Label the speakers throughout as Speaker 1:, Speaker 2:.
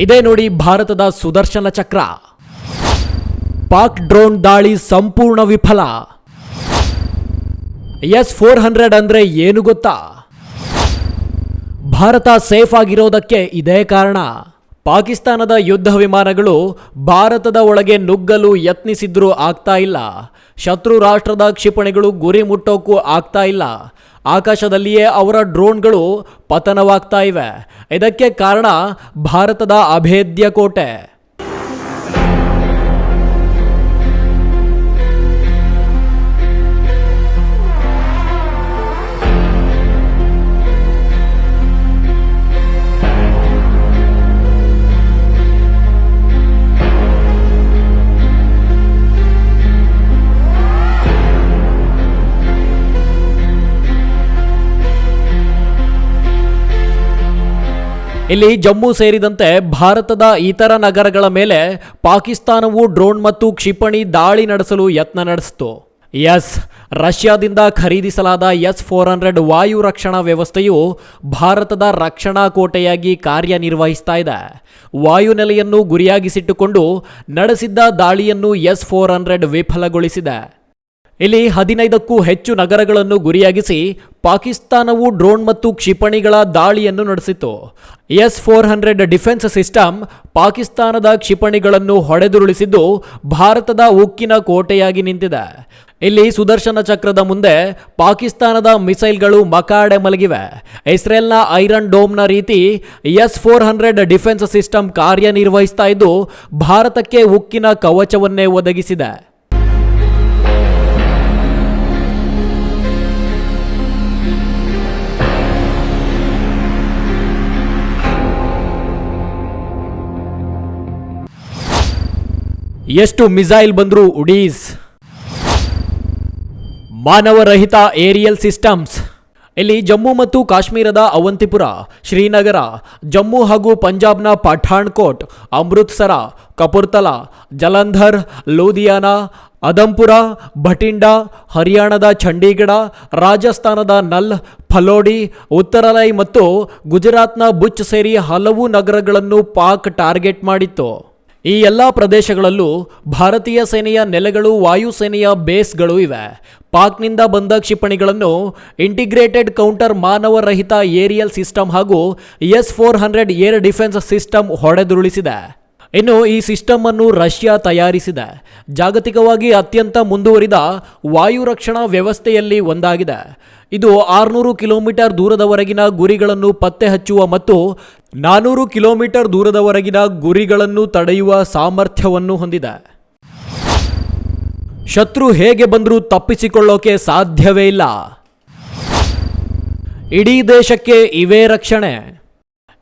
Speaker 1: ಇದೇ ನೋಡಿ ಭಾರತದ ಸುದರ್ಶನ ಚಕ್ರ. ಪಾಕ್ ಡ್ರೋನ್ ದಾಳಿ ಸಂಪೂರ್ಣ ವಿಫಲ. ಎಸ್ ಫೋರ್ ಹಂಡ್ರೆಡ್ ಅಂದ್ರೆ ಏನು ಗೊತ್ತಾ? ಭಾರತ ಸೇಫ್ ಆಗಿರೋದಕ್ಕೆ ಇದೇ ಕಾರಣ. ಪಾಕಿಸ್ತಾನದ ಯುದ್ಧ ವಿಮಾನಗಳು ಭಾರತದ ಒಳಗೆ ನುಗ್ಗಲು ಯತ್ನಿಸಿದ್ರೂ ಆಗ್ತಾ ಇಲ್ಲ. ಶತ್ರು ರಾಷ್ಟ್ರದ ಕ್ಷಿಪಣಿಗಳು ಗುರಿ ಮುಟ್ಟೋಕ್ಕೂ ಆಗ್ತಾ ಇಲ್ಲ. ಆಕಾಶದಲ್ಲಿಯೇ ಅವರ ಡ್ರೋನ್ಗಳು ಪತನವಾಗ್ತಾ ಇವೆ. ಇದಕ್ಕೆ ಕಾರಣ ಭಾರತದ ಅಭೇದ್ಯ ಕೋಟೆ. ಇಲ್ಲಿ ಜಮ್ಮು ಸೇರಿದಂತೆ ಭಾರತದ ಇತರ ನಗರಗಳ ಮೇಲೆ ಪಾಕಿಸ್ತಾನವು ಡ್ರೋನ್ ಮತ್ತು ಕ್ಷಿಪಣಿ ದಾಳಿ ನಡೆಸಲು ಯತ್ನ ನಡೆಸಿತು. ಎಸ್, ರಷ್ಯಾದಿಂದ ಖರೀದಿಸಲಾದ ಎಸ್ ಫೋರ್ ಹಂಡ್ರೆಡ್ ವಾಯು ರಕ್ಷಣಾ ವ್ಯವಸ್ಥೆಯು ಭಾರತದ ರಕ್ಷಣಾ ಕೋಟೆಯಾಗಿ ಕಾರ್ಯನಿರ್ವಹಿಸ್ತಾ ಇದೆ. ವಾಯುನೆಲೆಯನ್ನು ಗುರಿಯಾಗಿಸಿಟ್ಟುಕೊಂಡು ನಡೆಸಿದ್ದ ದಾಳಿಯನ್ನು ಎಸ್ ಫೋರ್ ಹಂಡ್ರೆಡ್ ವಿಫಲಗೊಳಿಸಿದೆ. ಇಲ್ಲಿ ಹದಿನೈದಕ್ಕೂ ಹೆಚ್ಚು ನಗರಗಳನ್ನು ಗುರಿಯಾಗಿಸಿ ಪಾಕಿಸ್ತಾನವು ಡ್ರೋನ್ ಮತ್ತು ಕ್ಷಿಪಣಿಗಳ ದಾಳಿಯನ್ನು ನಡೆಸಿತು S four hundred defence system ಪಾಕಿಸ್ತಾನದ ಕ್ಷಿಪಣಿಗಳನ್ನು ಹೊಡೆದುರುಳಿಸಿದ್ದು ಭಾರತದ ಉಕ್ಕಿನ ಕೋಟೆಯಾಗಿ ನಿಂತಿದೆ. ಇಲ್ಲಿ ಸುದರ್ಶನ ಚಕ್ರದ ಮುಂದೆ ಪಾಕಿಸ್ತಾನದ ಮಿಸೈಲ್ಗಳು ಮಕಾಡೆ ಮಲಗಿವೆ. ಇಸ್ರೇಲ್ನ ಐರನ್ ಡೋಮ್ನ ರೀತಿ S four hundred defence system ಕಾರ್ಯನಿರ್ವಹಿಸ್ತಾ ಇದ್ದು ಭಾರತಕ್ಕೆ ಉಕ್ಕಿನ ಕವಚವನ್ನೇ ಒದಗಿಸಿದೆ. ಎಷ್ಟು ಮಿಸೈಲ್ ಬಂದರೂ ಉಡೀಸ್. ಮಾನವರಹಿತ ಏರಿಯಲ್ ಸಿಸ್ಟಮ್ಸ್. ಇಲ್ಲಿ ಜಮ್ಮು ಮತ್ತು ಕಾಶ್ಮೀರದ ಅವಂತಿಪುರ, ಶ್ರೀನಗರ, ಜಮ್ಮು ಹಾಗೂ ಪಂಜಾಬ್ನ ಪಠಾಣ್ಕೋಟ್, ಅಮೃತ್ಸರ, ಕಪುರ್ತಲಾ, ಜಲಂಧರ್, ಲೂಧಿಯಾನ ಅದಂಪುರ ಭಟಿಂಡಾ, ಹರಿಯಾಣದ ಚಂಡೀಗಢ, ರಾಜಸ್ಥಾನದ ನಲ್, ಫಲೋಡಿ ಉತ್ತರಲೈ ಮತ್ತು ಗುಜರಾತ್ನ ಬುಚ್ ಸೇರಿ ಹಲವು ನಗರಗಳನ್ನು ಪಾಕ್ ಟಾರ್ಗೆಟ್ ಮಾಡಿತ್ತು. ಈ ಎಲ್ಲ ಪ್ರದೇಶಗಳಲ್ಲೂ ಭಾರತೀಯ ಸೇನೆಯ ನೆಲೆಗಳು ವಾಯುಸೇನೆಯ ಬೇಸ್ಗಳು ಇವೆ. ಪಾಕ್ನಿಂದ ಬಂದ ಕ್ಷಿಪಣಿಗಳನ್ನು ಇಂಟಿಗ್ರೇಟೆಡ್ ಕೌಂಟರ್ ಮಾನವರಹಿತ ಏರಿಯಲ್ ಸಿಸ್ಟಮ್ ಹಾಗೂ S four hundred air defence system ಹೊಡೆದುರುಳಿಸಿದೆ. ಇನ್ನು ಈ ಸಿಸ್ಟಮ್ ಅನ್ನು ರಷ್ಯಾ ತಯಾರಿಸಿದೆ. ಜಾಗತಿಕವಾಗಿ ಅತ್ಯಂತ ಮುಂದುವರಿದ ವಾಯು ರಕ್ಷಣಾ ವ್ಯವಸ್ಥೆಯಲ್ಲಿ ಒಂದಾಗಿದೆ. ಇದು ಆರುನೂರು ಕಿಲೋಮೀಟರ್ ದೂರದವರೆಗಿನ ಗುರಿಗಳನ್ನು ಪತ್ತೆ ಹಚ್ಚುವ ಮತ್ತು ನಾನೂರು ಕಿಲೋಮೀಟರ್ ದೂರದವರೆಗಿನ ಗುರಿಗಳನ್ನು ತಡೆಯುವ ಸಾಮರ್ಥ್ಯವನ್ನು ಹೊಂದಿದೆ. ಶತ್ರು ಹೇಗೆ ಬಂದರೂ ತಪ್ಪಿಸಿಕೊಳ್ಳೋಕೆ ಸಾಧ್ಯವೇ ಇಲ್ಲ. ಇಡೀ ದೇಶಕ್ಕೆ ಇವೇ ರಕ್ಷಣೆ.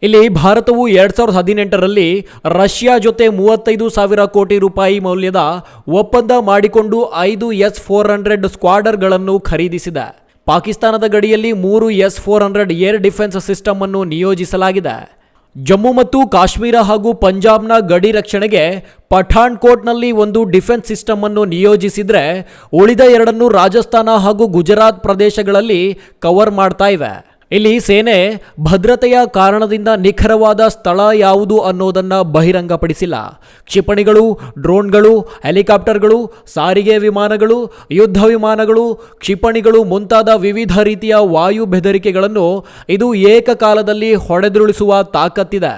Speaker 1: ಇಲ್ಲಿ ಭಾರತವು ಎರಡು ಸಾವಿರದ ಹದಿನೆಂಟರಲ್ಲಿ ರಷ್ಯಾ ಜೊತೆ ಮೂವತ್ತೈದು ಸಾವಿರ ಕೋಟಿ ರೂಪಾಯಿ ಮೌಲ್ಯದ ಒಪ್ಪಂದ ಮಾಡಿಕೊಂಡು ಐದು ಎಸ್ ಫೋರ್ ಹಂಡ್ರೆಡ್ ಸ್ಕ್ವಾಡರ್ಗಳನ್ನು ಖರೀದಿಸಿದೆ. ಪಾಕಿಸ್ತಾನದ ಗಡಿಯಲ್ಲಿ ಮೂರು S four hundred air defence system ಅನ್ನು ನಿಯೋಜಿಸಲಾಗಿದೆ. ಜಮ್ಮು ಮತ್ತು ಕಾಶ್ಮೀರ ಹಾಗೂ ಪಂಜಾಬ್ನ ಗಡಿ ರಕ್ಷಣೆಗೆ ಪಠಾಣ್ಕೋಟ್ನಲ್ಲಿ ಒಂದು ಡಿಫೆನ್ಸ್ ಸಿಸ್ಟಮ್ ಅನ್ನು ನಿಯೋಜಿಸಿದರೆ ಉಳಿದ ಎರಡನ್ನು ರಾಜಸ್ಥಾನ ಹಾಗೂ ಗುಜರಾತ್ ಪ್ರದೇಶಗಳಲ್ಲಿ ಕವರ್ ಮಾಡ್ತಾ ಇವೆ. ಇಲ್ಲಿ ಸೇನೆ ಭದ್ರತೆಯ ಕಾರಣದಿಂದ ನಿಖರವಾದ ಸ್ಥಳ ಯಾವುದು ಅನ್ನೋದನ್ನು ಬಹಿರಂಗಪಡಿಸಿಲ್ಲ. ಕ್ಷಿಪಣಿಗಳು, ಡ್ರೋನ್ಗಳು, ಹೆಲಿಕಾಪ್ಟರ್ಗಳು, ಸಾರಿಗೆ ವಿಮಾನಗಳು, ಯುದ್ಧ ವಿಮಾನಗಳು, ಕ್ಷಿಪಣಿಗಳು ಮುಂತಾದ ವಿವಿಧ ರೀತಿಯ ವಾಯು ಬೆದರಿಕೆಗಳನ್ನು ಇದು ಏಕಕಾಲದಲ್ಲಿ ಹೊಡೆದುರುಳಿಸುವ ತಾಕತ್ತಿದೆ.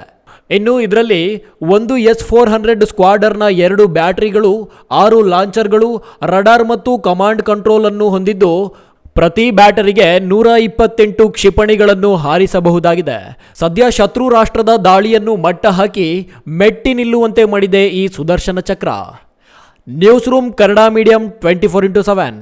Speaker 1: ಇನ್ನು ಇದರಲ್ಲಿ ಒಂದು ಎಸ್ ಫೋರ್ ಹಂಡ್ರೆಡ್ ಸ್ಕ್ವಾಡರ್ನ ಎರಡು ಬ್ಯಾಟರಿಗಳು, ಆರು ಲಾಂಚರ್ಗಳು, ರಡಾರ್ ಮತ್ತು ಕಮಾಂಡ್ ಕಂಟ್ರೋಲ್ ಅನ್ನು ಹೊಂದಿದ್ದು ಪ್ರತಿ ಬ್ಯಾಟರಿಗೆ ನೂರ ಇಪ್ಪತ್ತೆಂಟು ಕ್ಷಿಪಣಿಗಳನ್ನು ಹಾರಿಸಬಹುದಾಗಿದೆ. ಸದ್ಯ ಶತ್ರು ರಾಷ್ಟ್ರದ ದಾಳಿಯನ್ನು ಮಟ್ಟ ಹಾಕಿ ಮೆಟ್ಟಿ ನಿಲ್ಲುವಂತೆ ಮಾಡಿದೆ ಈ Sudarshana Chakra. Newsroom Kannada medium twenty four into seven